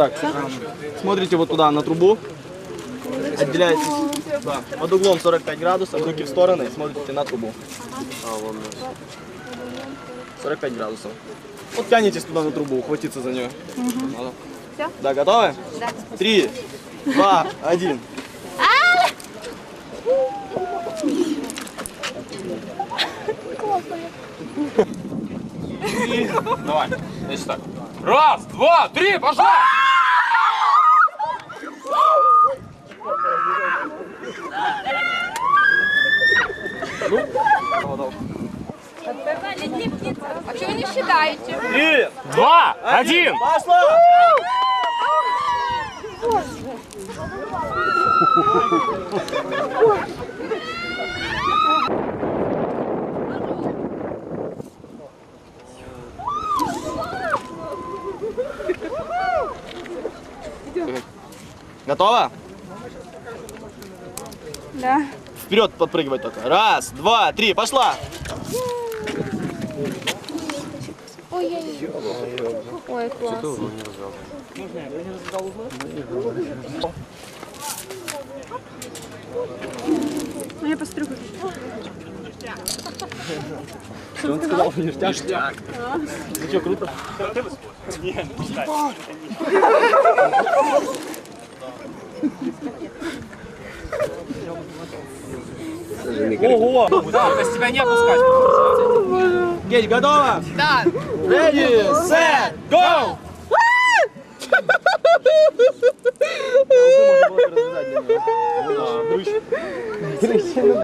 Так, смотрите вот туда, на трубу. Отделяетесь да, под углом 45 градусов, руки в стороны, и смотрите на трубу. 45 градусов. Вот тянетесь туда на трубу, ухватиться за нее. Всё? Да, готовы? Да. Три, два, один. Давай, значит так. Раз, два, три, пошла! А что вы не считаете? Три, Два, один! пошла! Готова? Да. Вперед подпрыгивать только. Раз, два, три, пошла! Ой, класс. Ну я постригу. Что он сказал? Ништяк? Ништяк. Ну что, круто? Ого! Да, с тебя не опускать. Геть, готова? Да. Ready, set, go! Уже